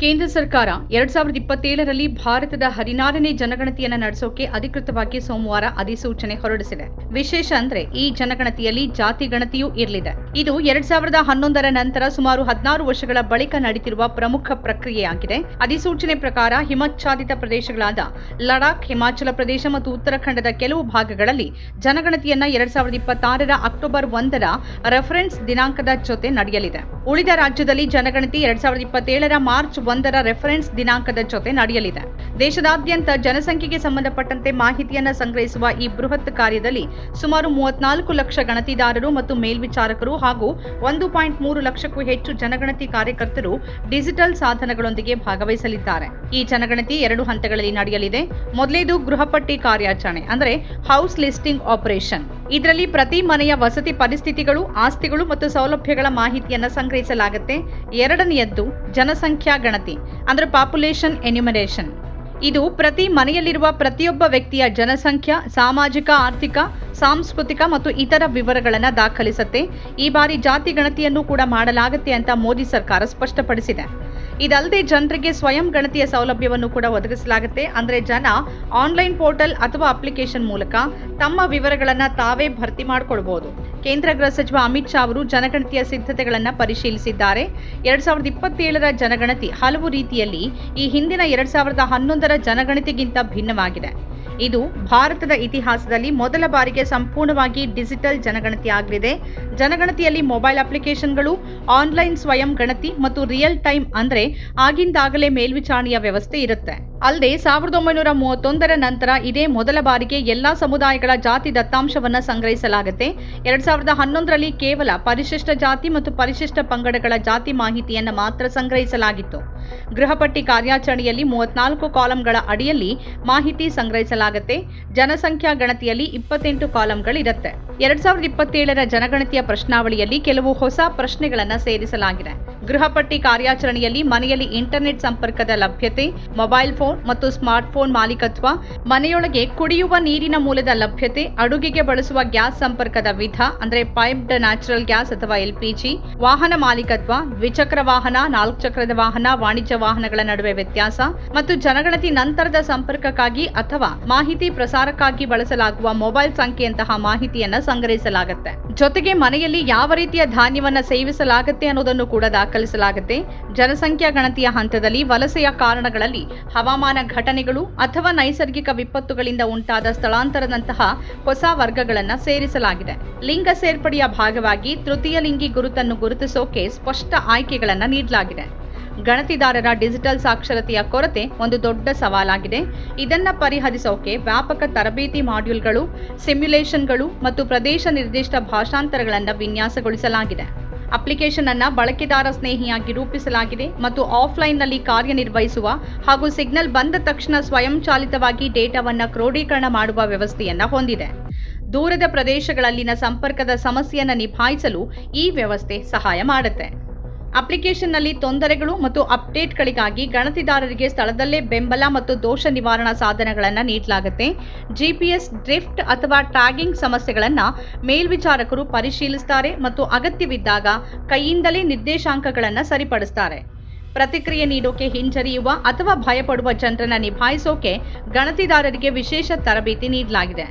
ಕೇಂದ್ರ ಸರ್ಕಾರ ಎರಡ್ ಸಾವಿರದ ಇಪ್ಪತ್ತೇಳರಲ್ಲಿ ಭಾರತದ ಹದಿನಾರನೇ ಜನಗಣತಿಯನ್ನ ನಡೆಸೋಕೆ ಅಧಿಕೃತವಾಗಿ ಸೋಮವಾರ ಅಧಿಸೂಚನೆ ಹೊರಡಿಸಿದೆ. ವಿಶೇಷ ಅಂದ್ರೆ ಈ ಜನಗಣತಿಯಲ್ಲಿ ಜಾತಿ ಗಣತಿಯೂ ಇರಲಿದೆ. ಇದು ಎರಡ್ ಸಾವಿರದ ಹನ್ನೊಂದರ ನಂತರ ಸುಮಾರು ಹದಿನಾರು ವರ್ಷಗಳ ಬಳಿಕ ನಡೀತಿರುವ ಪ್ರಮುಖ ಪ್ರಕ್ರಿಯೆಯಾಗಿದೆ. ಅಧಿಸೂಚನೆ ಪ್ರಕಾರ ಹಿಮಚ್ಛಾದಿತ ಪ್ರದೇಶಗಳಾದ ಲಡಾಖ್, ಹಿಮಾಚಲ ಪ್ರದೇಶ ಮತ್ತು ಉತ್ತರಾಖಂಡದ ಕೆಲವು ಭಾಗಗಳಲ್ಲಿ ಜನಗಣತಿಯನ್ನ ಎರಡ್ ಸಾವಿರದ ಇಪ್ಪತ್ತಾರರ ಅಕ್ಟೋಬರ್ ಒಂದರ ರೆಫರೆನ್ಸ್ ದಿನಾಂಕದ ಜೊತೆ ನಡೆಯಲಿದೆ. ಉಳಿದ ರಾಜ್ಯದಲ್ಲಿ ಜನಗಣತಿ ಎರಡ್ ಸಾವಿರದ ಇಪ್ಪತ್ತೇಳರ ಮಾರ್ಚ್ ಒಂದರ ರೆಫರೆನ್ಸ್ ದಿನಾಂಕದ ಜೊತೆ ನಡೆಯಲಿದೆ. ದೇಶದಾದ್ಯಂತ ಜನಸಂಖ್ಯೆಗೆ ಸಂಬಂಧಪಟ್ಟಂತೆ ಮಾಹಿತಿಯನ್ನು ಸಂಗ್ರಹಿಸುವ ಈ ಬೃಹತ್ ಕಾರ್ಯದಲ್ಲಿ ಸುಮಾರು ಮೂವತ್ನಾಲ್ಕು ಲಕ್ಷ ಗಣತಿದಾರರು ಮತ್ತು ಮೇಲ್ವಿಚಾರಕರು ಹಾಗೂ ಒಂದು ಪಾಯಿಂಟ್ ಮೂರು ಲಕ್ಷಕ್ಕೂ ಹೆಚ್ಚು ಜನಗಣತಿ ಕಾರ್ಯಕರ್ತರು ಡಿಜಿಟಲ್ ಸಾಧನಗಳೊಂದಿಗೆ ಭಾಗವಹಿಸಲಿದ್ದಾರೆ. ಈ ಜನಗಣತಿ ಎರಡು ಹಂತಗಳಲ್ಲಿ ನಡೆಯಲಿದೆ. ಮೊದಲೇದು ಗೃಹಪಟ್ಟಿ ಕಾರ್ಯಾಚರಣೆ, ಅಂದರೆ ಹೌಸ್ ಲಿಸ್ಟಿಂಗ್ ಆಪರೇಷನ್ ಇದರಲ್ಲಿ ಪ್ರತಿ ಮನೆಯ ವಸತಿ ಪರಿಸ್ಥಿತಿಗಳು, ಆಸ್ತಿಗಳು ಮತ್ತು ಸೌಲಭ್ಯಗಳ ಮಾಹಿತಿಯನ್ನು ಸಂಗ್ರಹಿಸಲಾಗುತ್ತೆ. ಎರಡನೆಯದ್ದು ಜನಸಂಖ್ಯಾ ಗಣತಿ, ಅಂದ್ರೆ ಪಾಪ್ಯುಲೇಷನ್ ಎನ್ಯುಮರೇಷನ್ ಇದು ಪ್ರತಿ ಮನೆಯಲ್ಲಿರುವ ಪ್ರತಿಯೊಬ್ಬ ವ್ಯಕ್ತಿಯ ಜನಸಂಖ್ಯಾ, ಸಾಮಾಜಿಕ, ಆರ್ಥಿಕ, ಸಾಂಸ್ಕೃತಿಕ ಮತ್ತು ಇತರ ವಿವರಗಳನ್ನು ದಾಖಲಿಸುತ್ತೆ. ಈ ಬಾರಿ ಜಾತಿ ಗಣತಿಯನ್ನು ಕೂಡ ಮಾಡಲಾಗುತ್ತೆ ಅಂತ ಮೋದಿ ಸರ್ಕಾರ ಸ್ಪಷ್ಟಪಡಿಸಿದೆ. ಇದಲ್ಲದೆ ಜನರಿಗೆ ಸ್ವಯಂ ಗಣತಿಯ ಸೌಲಭ್ಯವನ್ನು ಕೂಡ ಒದಗಿಸಲಾಗುತ್ತೆ. ಅಂದರೆ ಜನ ಆನ್ಲೈನ್ ಪೋರ್ಟಲ್ ಅಥವಾ ಅಪ್ಲಿಕೇಶನ್ ಮೂಲಕ ತಮ್ಮ ವಿವರಗಳನ್ನು ತಾವೇ ಭರ್ತಿ ಮಾಡಿಕೊಳ್ಬಹುದು ಕೇಂದ್ರ ಗೃಹ ಸಚಿವ ಅಮಿತ್ ಶಾ ಅವರು ಜನಗಣತಿಯ ಸಿದ್ಧತೆಗಳನ್ನು ಪರಿಶೀಲಿಸಿದ್ದಾರೆ. ಎರಡ್ ಸಾವಿರದ ಇಪ್ಪತ್ತೇಳರ ಜನಗಣತಿ ಹಲವು ರೀತಿಯಲ್ಲಿ ಈ ಹಿಂದಿನ ಎರಡ್ ಸಾವಿರದ ಹನ್ನೊಂದರ ಜನಗಣತಿಗಿಂತ ಭಿನ್ನವಾಗಿದೆ. ಇದು ಭಾರತದ ಇತಿಹಾಸದಲ್ಲಿ ಮೊದಲ ಬಾರಿಗೆ ಸಂಪೂರ್ಣವಾಗಿ ಡಿಜಿಟಲ್ ಜನಗಣತಿ ಆಗಲಿದೆ. ಜನಗಣತಿಯಲ್ಲಿ ಮೊಬೈಲ್ ಅಪ್ಲಿಕೇಶನ್ಗಳು, ಆನ್ಲೈನ್ ಸ್ವಯಂ ಗಣತಿ ಮತ್ತು ರಿಯಲ್ ಟೈಮ್ ಅಂದ್ರೆ ಆಗಿಂದಾಗಲೇ ಮೇಲ್ವಿಚಾರಣೆಯ ವ್ಯವಸ್ಥೆ ಇರುತ್ತೆ. ಅಲ್ಲದೆ ಸಾವಿರದ ಒಂಬೈನೂರ ಮೂವತ್ತೊಂದರ ನಂತರ ಇದೇ ಮೊದಲ ಬಾರಿಗೆ ಎಲ್ಲಾ ಸಮುದಾಯಗಳ ಜಾತಿ ದತ್ತಾಂಶವನ್ನ ಸಂಗ್ರಹಿಸಲಾಗುತ್ತೆ. ಎರಡ್ ಸಾವಿರದ ಹನ್ನೊಂದರಲ್ಲಿ ಕೇವಲ ಪರಿಶಿಷ್ಟ ಜಾತಿ ಮತ್ತು ಪರಿಶಿಷ್ಟ ಪಂಗಡಗಳ ಜಾತಿ ಮಾಹಿತಿಯನ್ನ ಮಾತ್ರ ಸಂಗ್ರಹಿಸಲಾಗಿತ್ತು. ಗೃಹಪಟ್ಟಿ ಕಾರ್ಯಾಚರಣೆಯಲ್ಲಿ ಮೂವತ್ನಾಲ್ಕು ಕಾಲಂಗಳ ಅಡಿಯಲ್ಲಿ ಮಾಹಿತಿ ಸಂಗ್ರಹಿಸಲಾಗುತ್ತೆ. ಜನಸಂಖ್ಯಾ ಗಣತಿಯಲ್ಲಿ ಇಪ್ಪತ್ತೆಂಟು ಕಾಲಂಗಳಿರುತ್ತೆ. ಎರಡ್ ಸಾವಿರದ ಇಪ್ಪತ್ತೇಳರ ಜನಗಣತಿಯ ಪ್ರಶ್ನಾವಳಿಯಲ್ಲಿ ಕೆಲವು ಹೊಸ ಪ್ರಶ್ನೆಗಳನ್ನ ಸೇರಿಸಲಾಗಿದೆ. ಗೃಹಪಟ್ಟಿ ಕಾರ್ಯಾಚರಣೆಯಲ್ಲಿ ಮನೆಯಲ್ಲಿ ಇಂಟರ್ನೆಟ್ ಸಂಪರ್ಕದ ಲಭ್ಯತೆ, ಮೊಬೈಲ್ ಫೋನ್ ಮತ್ತು ಸ್ಮಾರ್ಟ್ ಫೋನ್ ಮಾಲೀಕತ್ವ, ಮನೆಯೊಳಗೆ ಕುಡಿಯುವ ನೀರಿನ ಮೂಲದ ಲಭ್ಯತೆ, ಅಡುಗೆಗೆ ಬಳಸುವ ಗ್ಯಾಸ್ ಸಂಪರ್ಕದ ವಿಧ, ಅಂದ್ರೆ ಪೈಪ್ಡ್ ನ್ಯಾಚುರಲ್ ಗ್ಯಾಸ್ ಅಥವಾ ಎಲ್ಪಿಜಿ ವಾಹನ ಮಾಲೀಕತ್ವ, ದ್ವಿಚಕ್ರ ವಾಹನ, ನಾಲ್ಕು ಚಕ್ರದ ವಾಹನ, ವಾಣಿಜ್ಯ ವಾಹನಗಳ ನಡುವೆ ವ್ಯತ್ಯಾಸ ಮತ್ತು ಜನಗಣತಿ ನಂತರದ ಸಂಪರ್ಕಕ್ಕಾಗಿ ಅಥವಾ ಮಾಹಿತಿ ಪ್ರಸಾರಕ್ಕಾಗಿ ಬಳಸಲಾಗುವ ಮೊಬೈಲ್ ಸಂಖ್ಯೆಯಂತಹ ಮಾಹಿತಿಯನ್ನ ಸಂಗ್ರಹಿಸಲಾಗುತ್ತೆ. ಜೊತೆಗೆ ಮನೆಯಲ್ಲಿ ಯಾವ ರೀತಿಯ ಧಾನ್ಯವನ್ನ ಸೇವಿಸಲಾಗುತ್ತೆ ಅನ್ನೋದನ್ನು ಕೂಡ ದಾಖಲಿಸಲಾಗುತ್ತೆ ಜನಸಂಖ್ಯಾ ಗಣತಿಯ ಹಂತದಲ್ಲಿ ವಲಸೆಯ ಕಾರಣಗಳಲ್ಲಿ ಹವಾಮಾನ ಘಟನೆಗಳು ಅಥವಾ ನೈಸರ್ಗಿಕ ವಿಪತ್ತುಗಳಿಂದ ಉಂಟಾದ ಸ್ಥಳಾಂತರದಂತಹ ಹೊಸ ವರ್ಗಗಳನ್ನು ಸೇರಿಸಲಾಗಿದೆ. ಲಿಂಗ ಸೇರ್ಪಡೆಯ ಭಾಗವಾಗಿ ತೃತೀಯ ಲಿಂಗಿ ಗುರುತನ್ನು ಗುರುತಿಸೋಕೆ ಸ್ಪಷ್ಟ ಆಯ್ಕೆಗಳನ್ನು ನೀಡಲಾಗಿದೆ. ಗಣತಿದಾರರ ಡಿಜಿಟಲ್ ಸಾಕ್ಷರತೆಯ ಕೊರತೆ ಒಂದು ದೊಡ್ಡ ಸವಾಲಾಗಿದೆ. ಇದನ್ನು ಪರಿಹರಿಸೋಕೆ ವ್ಯಾಪಕ ತರಬೇತಿ ಮಾಡ್ಯೂಲ್ಗಳು, ಸಿಮ್ಯುಲೇಷನ್ಗಳು ಮತ್ತು ಪ್ರದೇಶ ನಿರ್ದಿಷ್ಟ ಭಾಷಾಂತರಗಳನ್ನು ವಿನ್ಯಾಸಗೊಳಿಸಲಾಗಿದೆ. ಅಪ್ಲಿಕೇಶನ್ ಅನ್ನು ಬಳಕೆದಾರ ಸ್ನೇಹಿಯಾಗಿ ರೂಪಿಸಲಾಗಿದೆ ಮತ್ತು ಆಫ್ಲೈನ್ನಲ್ಲಿ ಕಾರ್ಯನಿರ್ವಹಿಸುವ ಹಾಗೂ ಸಿಗ್ನಲ್ ಬಂದ ತಕ್ಷಣ ಸ್ವಯಂಚಾಲಿತವಾಗಿ ಡೇಟಾವನ್ನು ಕ್ರೋಢೀಕರಣ ಮಾಡುವ ವ್ಯವಸ್ಥೆಯನ್ನ ಹೊಂದಿದೆ. ದೂರದ ಪ್ರದೇಶಗಳಲ್ಲಿನ ಸಂಪರ್ಕದ ಸಮಸ್ಯೆಯನ್ನು ನಿಭಾಯಿಸಲು ಈ ವ್ಯವಸ್ಥೆ ಸಹಾಯ ಮಾಡುತ್ತೆ. ಅಪ್ಲಿಕೇಶನ್ನಲ್ಲಿ ತೊಂದರೆಗಳು ಮತ್ತು ಅಪ್ಡೇಟ್ಗಳಿಗಾಗಿ ಗಣತಿದಾರರಿಗೆ ಸ್ಥಳದಲ್ಲೇ ಬೆಂಬಲ ಮತ್ತು ದೋಷ ನಿವಾರಣಾ ಸಾಧನಗಳನ್ನು ನೀಡಲಾಗುತ್ತೆ. ಜಿಪಿಎಸ್, ಡ್ರಿಫ್ಟ್ ಅಥವಾ ಟ್ಯಾಗಿಂಗ್ ಸಮಸ್ಯೆಗಳನ್ನು ಮೇಲ್ವಿಚಾರಕರು ಪರಿಶೀಲಿಸುತ್ತಾರೆ ಮತ್ತು ಅಗತ್ಯವಿದ್ದಾಗ ಕೈಯಿಂದಲೇ ನಿರ್ದೇಶಾಂಕಗಳನ್ನು ಸರಿಪಡಿಸ್ತಾರೆ. ಪ್ರತಿಕ್ರಿಯೆ ನೀಡೋಕೆ ಹಿಂಜರಿಯುವ ಅಥವಾ ಭಯಪಡುವ ಜನರನ್ನು ನಿಭಾಯಿಸೋಕೆ ಗಣತಿದಾರರಿಗೆ ವಿಶೇಷ ತರಬೇತಿ ನೀಡಲಾಗಿದೆ.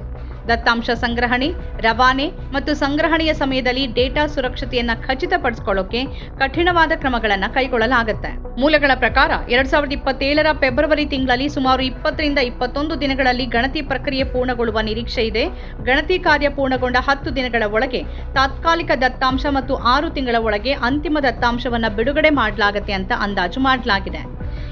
ದತ್ತಾಂಶ ಸಂಗ್ರಹಣೆ, ರವಾನೆ ಮತ್ತು ಸಂಗ್ರಹಣೆಯ ಸಮಯದಲ್ಲಿ ಡೇಟಾ ಸುರಕ್ಷತೆಯನ್ನು ಖಚಿತಪಡಿಸಿಕೊಳ್ಳೋಕೆ ಕಠಿಣವಾದ ಕ್ರಮಗಳನ್ನು ಕೈಗೊಳ್ಳಲಾಗುತ್ತೆ. ಮೂಲಗಳ ಪ್ರಕಾರ ಎರಡ್ ಸಾವಿರದ ಇಪ್ಪತ್ತೇಳರ ಫೆಬ್ರವರಿ ತಿಂಗಳಲ್ಲಿ ಸುಮಾರು ಇಪ್ಪತ್ತರಿಂದ ಇಪ್ಪತ್ತೊಂದು ದಿನಗಳಲ್ಲಿ ಗಣತಿ ಪ್ರಕ್ರಿಯೆ ಪೂರ್ಣಗೊಳ್ಳುವ ನಿರೀಕ್ಷೆ ಇದೆ. ಗಣತಿ ಕಾರ್ಯ ಪೂರ್ಣಗೊಂಡ ಹತ್ತು ದಿನಗಳ ಒಳಗೆ ತಾತ್ಕಾಲಿಕ ದತ್ತಾಂಶ ಮತ್ತು ಆರು ತಿಂಗಳ ಒಳಗೆ ಅಂತಿಮ ದತ್ತಾಂಶವನ್ನು ಬಿಡುಗಡೆ ಮಾಡಲಾಗುತ್ತೆ ಅಂತ ಅಂದಾಜು ಮಾಡಲಾಗಿದೆ.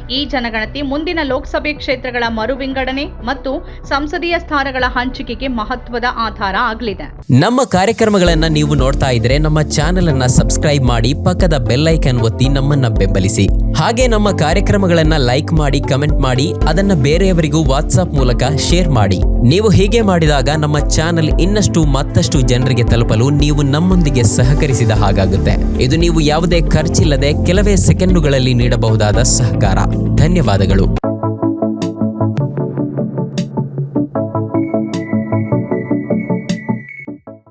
ಈ ಜನಗಣತಿ ಮುಂದಿನ ಲೋಕಸಭೆ ಕ್ಷೇತ್ರಗಳ ಮರು ವಿಂಗಡಣೆ ಮತ್ತು ಸಂಸದೀಯ ಸ್ಥಾನಗಳ ಹಂಚಿಕೆಗೆ ಮಹತ್ವದ ಆಧಾರ ಆಗಲಿದೆ. ನಮ್ಮ ಕಾರ್ಯಕ್ರಮಗಳನ್ನ ನೀವು ನೋಡ್ತಾ ಇದ್ರೆ ನಮ್ಮ ಚಾನೆಲ್ ಅನ್ನ ಸಬ್ಸ್ಕ್ರೈಬ್ ಮಾಡಿ ಪಕ್ಕದ ಬೆಲ್ಲೈಕನ್ ಒತ್ತಿ ನಮ್ಮನ್ನ ಬೆಂಬಲಿಸಿ. ಹಾಗೆ ನಮ್ಮ ಕಾರ್ಯಕ್ರಮಗಳನ್ನ ಲೈಕ್ ಮಾಡಿ, ಕಮೆಂಟ್ ಮಾಡಿ, ಅದನ್ನ ಬೇರೆಯವರಿಗೂ ವಾಟ್ಸ್ಆಪ್ ಮೂಲಕ ಶೇರ್ ಮಾಡಿ. ನೀವು ಹೀಗೆ ಮಾಡಿದಾಗ ನಮ್ಮ ಚಾನೆಲ್ ಇನ್ನಷ್ಟು ಮತ್ತಷ್ಟು ಜನರಿಗೆ ತಲುಪಲು ನೀವು ನಮ್ಮೊಂದಿಗೆ ಸಹಕರಿಸಿದ ಹಾಗಾಗುತ್ತೆ. ಇದು ನೀವು ಯಾವುದೇ ಖರ್ಚಿಲ್ಲದೆ ಕೆಲವೇ ಸೆಕೆಂಡುಗಳಲ್ಲಿ ನೀಡಬಹುದಾದ ಸಹಕಾರ. ಧನ್ಯವಾದಗಳು.